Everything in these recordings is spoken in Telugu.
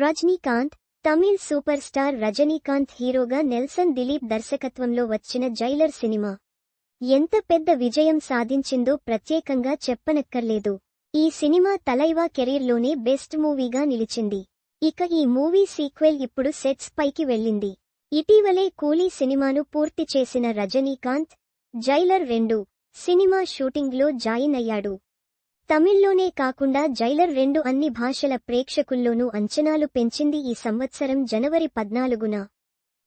రజనీకాంత్ తమిళ్ సూపర్ స్టార్ రజనీకాంత్ హీరోగా నెల్సన్ దిలీప్ దర్శకత్వంలో వచ్చిన జైలర్ సినిమా. ఎంత పెద్ద విజయం సాధించిందో ప్రత్యేకంగా చెప్పనక్కర్లేదు. ఈ సినిమా తలైవా కెరీర్లోనే బెస్ట్ మూవీగా నిలిచింది. ఇక ఈ మూవీ సీక్వెల్ ఇప్పుడు సెట్స్ పైకి వెళ్ళింది. ఇటీవలే కూలీ సినిమాను పూర్తి చేసిన రజనీకాంత్ జైలర్ రెండు సినిమా షూటింగ్లో జాయిన్ అయ్యాడు. తమిళ్ళోనే కాకుండా జైలర్ రెండు అన్ని భాషల ప్రేక్షకుల్లోనూ అంచనాలు పెంచింది ఈ సంవత్సరం జనవరి పద్నాలుగున.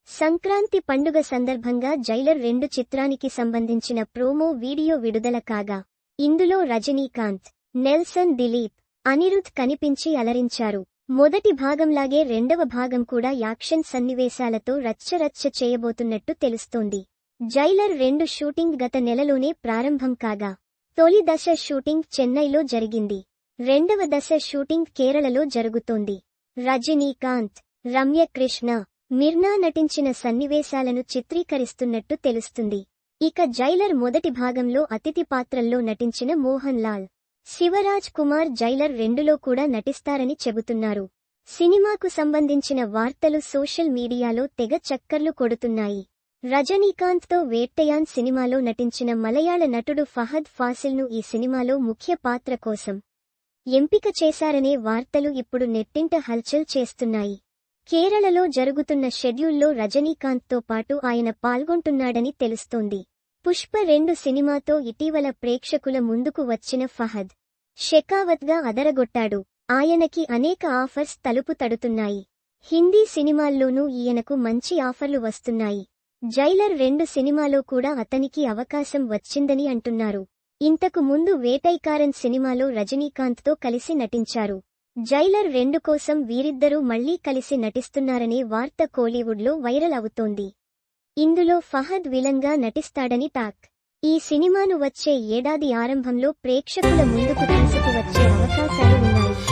సంక్రాంతి పండుగ సందర్భంగా జైలర్ రెండు చిత్రానికి సంబంధించిన ప్రోమో వీడియో విడుదల కాగా ఇందులో రజనీకాంత్ నెల్సన్ దిలీప్ అనిరుద్ కనిపించి అలరించారు. మొదటి భాగంలాగే రెండవ భాగం కూడా యాక్షన్ సన్నివేశాలతో రచ్చరచ్చ చేయబోతున్నట్టు తెలుస్తోంది. జైలర్ రెండు షూటింగ్ గత నెలలోనే ప్రారంభం కాగా తొలి దశ షూటింగ్ చెన్నైలో జరిగింది. రెండవ దశ షూటింగ్ కేరళలో జరుగుతోంది. రజనీకాంత్ రమ్యకృష్ణ మిర్నా నటించిన సన్నివేశాలను చిత్రీకరిస్తున్నట్టు తెలుస్తుంది. ఇక జైలర్ మొదటి భాగంలో అతిథి పాత్రల్లో నటించిన మోహన్ లాల్ శివరాజ్ కుమార్ జైలర్ రెండులో కూడా నటిస్తారని చెబుతున్నారు. సినిమాకు సంబంధించిన వార్తలు సోషల్ మీడియాలో తెగ చక్కర్లు కొడుతున్నాయి. రజనీకాంత్తో వేట్టయాన్ సినిమాలో నటించిన మలయాళ నటుడు ఫహద్ ఫాసిల్ను ఈ సినిమాలో ముఖ్య పాత్ర కోసం ఎంపిక చేశారనే వార్తలు ఇప్పుడు నెట్టింట హల్చల్ చేస్తున్నాయి. కేరళలో జరుగుతున్న షెడ్యూల్లో రజనీకాంత్తో పాటు ఆయన పాల్గొంటున్నాడని తెలుస్తోంది. పుష్ప రెండు సినిమాతో ఇటీవల ప్రేక్షకుల ముందుకు వచ్చిన ఫహద్ షెకావత్గా అదరగొట్టాడు. ఆయనకి అనేక ఆఫర్స్ తలుపు తడుతున్నాయి. హిందీ సినిమాల్లోనూ ఈయనకు మంచి ఆఫర్లు వస్తున్నాయి. జైలర్ రెండు సినిమాలో కూడా అతనికి అవకాశం వచ్చిందని అంటున్నారు. ఇంతకు ముందు వేటైకారన్ సినిమాలో రజనీకాంత్తో కలిసి నటించారు. జైలర్ రెండు కోసం వీరిద్దరూ మళ్ళీ కలిసి నటిస్తున్నారనే వార్త కోలీవుడ్లో వైరల్ అవుతోంది. ఇందులో ఫహద్ విలంగా నటిస్తాడని టాక్. ఈ సినిమాను వచ్చే ఏడాది ఆరంభంలో ప్రేక్షకుల ముందుకు తీసుకువచ్చే అవకాశాలు ఉన్నాయి.